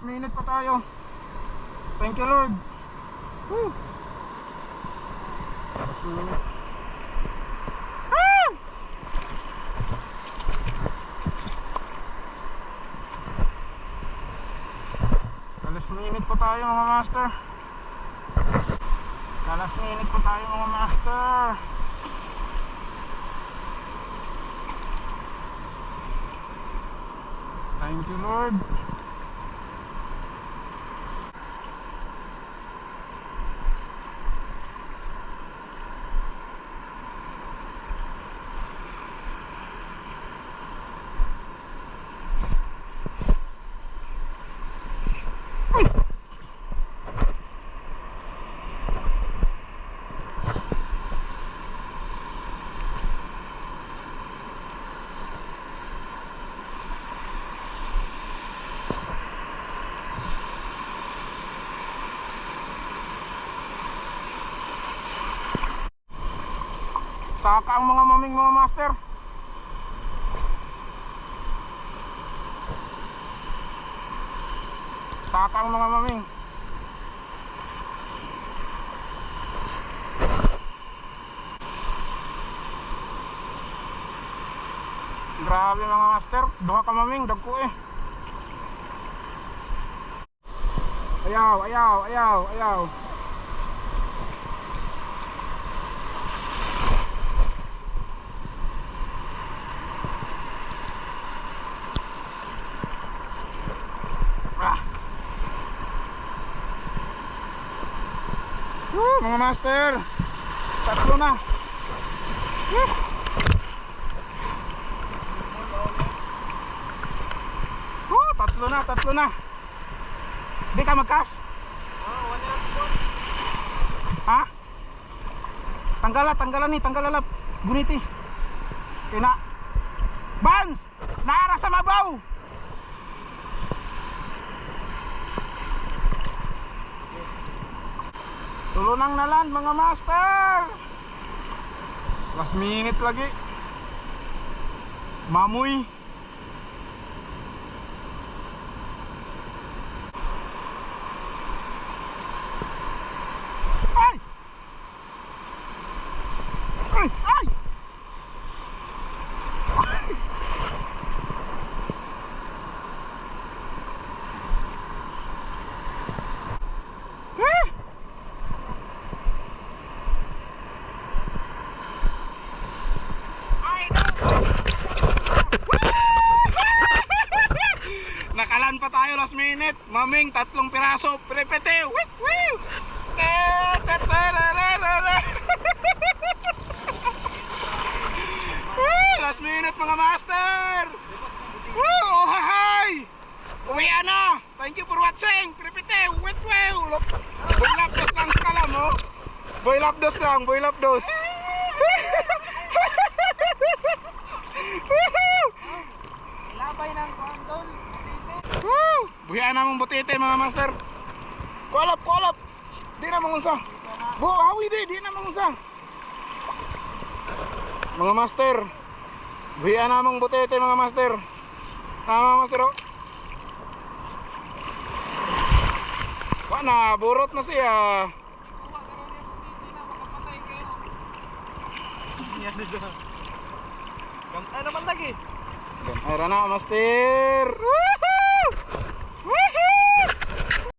Last minute pa tayo. Thank you Lord. Ah! Last minute pa tayo mga master. Last minute pa tayo mga master. Thank you Lord. Saka ang mga maming mga master. Saka ang mga maming. Grabe mga master, duha ka maming, dagko eh. Ayaw, ayaw, ayaw, ayaw. Woo, mga master. Tatlo na. Woo. Woo, tatlo na, tatlo na. Di ka magkas? Ha? Tanggala, tanggala ni, tanggala lap. Guniti. Kina. Bans! Naara sa mabaw! Tulunang na lang mga master. Last minute lagi. Mamoy. Ay! Ay! Ay! Ah! Nakalan pa tayo minute. Maming tatlong piraso. Prepete. Tatarararara. Woo, Last minute mga master. Woo! Oh, hi! Uwi ano? Thank you for watching. Prepete. Woo! Look. Boy lapdos lang kalam, oh. Boy lapdos lang. Boy lapdos. Woohoo! Buhian namang butete mga master. Kolop, kolop. Di na mangunsa. Bu, hawi di, di na mangunsa. Mga master. Buhian namang butete mga master. Ha mga master oh. Wa na, burot na siya. Gantay naman lagi. Ayra na master. Woo!